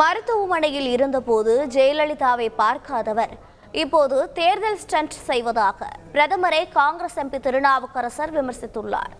மருத்துவமனையில் இருந்தபோது ஜெயலலிதாவை பார்க்காதவர். இப்போது தேர்தல் ஸ்டண்ட் செய்வதாக பிரதமரை காங்கிரஸ் எம்பி திருநாவுக்கரசர் விமர்சித்துள்ளார்.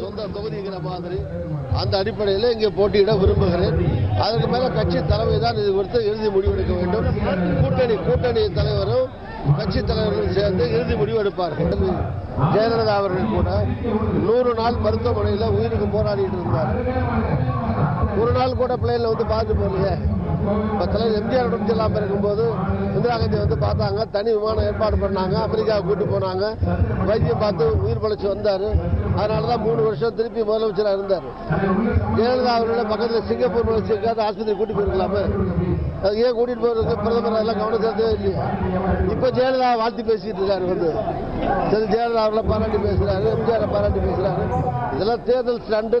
சொந்த தொகுதிங்கிற மாதிரி அந்த அடிப்படையில் இங்கே போட்டியிட விரும்புகிறேன். அதற்கு மேலே கட்சி தலைமை தான் இது குறித்து இறுதி முடிவெடுக்க வேண்டும். கூட்டணி கூட்டணி தலைவரும் கட்சி தலைவர்களும் சேர்ந்து இறுதி முடிவு எடுப்பார்கள் ஜெயலலிதா அவர்கள் கூட நூறு நாள் மருத்துவமனையில் உயிருக்கு போராடிட்டு இருந்தார். ஒரு கூட பிள்ளைகளை வந்து பார்த்து போகலையே. இப்போ தலைவர் எம்ஜிஆர் உடம்பு இல்லாமல் இருக்கும்போது இந்திரா காந்தி வந்து பார்த்தாங்க. தனி விமானம் ஏற்பாடு பண்ணாங்க. அமெரிக்காவை கூட்டி போனாங்க. வைத்தியம் பார்த்து உயிர் பழச்சு வந்தார். அதனால தான் மூணு வருஷம் திருப்பி முதலமைச்சராக இருந்தார். ஜெயலலிதா அவர்களை பக்கத்தில் சிங்கப்பூர் முதலமைச்சருக்காவது ஆஸ்பத்திரி கூட்டி போயிருக்கலாமே. அது ஏன் கூட்டிட்டு போகிறதுக்கு பிரதமர் எல்லாம் கவனம் செலுத்தவே இல்லையா. இப்போ ஜெயலலிதா வாழ்த்து பேசிட்டு இருக்காரு வந்து. சரி ஜெயலலிதா அவர்களை பாராட்டி பேசுறாரு எம்ஜிஆரை பாராட்டி பேசுறாரு. இதெல்லாம் தேர்தல் ஸ்டாண்டு.